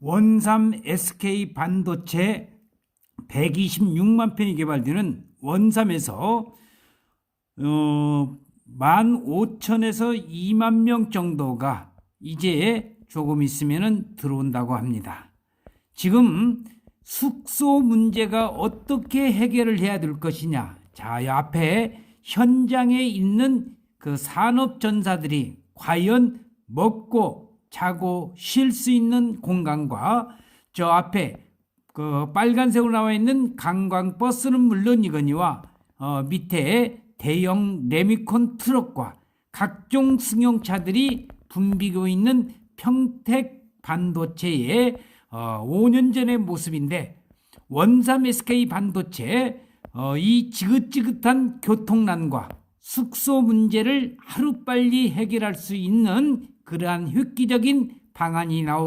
원삼 SK 반도체 126만 편이 개발되는 원삼에서 어, 15,000에서 2만 명 정도가 이제 조금 있으면 들어온다고 합니다. 지금 숙소 문제가 어떻게 해결을 해야 될 것이냐. 자, 이 앞에 현장에 있는 그 산업 전사들이 과연 먹고 자고 쉴 수 있는 공간과 저 앞에 그 빨간색으로 나와 있는 관광버스는 물론이거니와 어, 밑에 대형 레미콘 트럭과 각종 승용차들이 붐비고 있는 평택 반도체의 어, 5년 전의 모습인데 원삼 SK 반도체 어, 이 지긋지긋한 교통난과 숙소 문제를 하루빨리 해결할 수 있는 그러한 획기적인 방안이 나오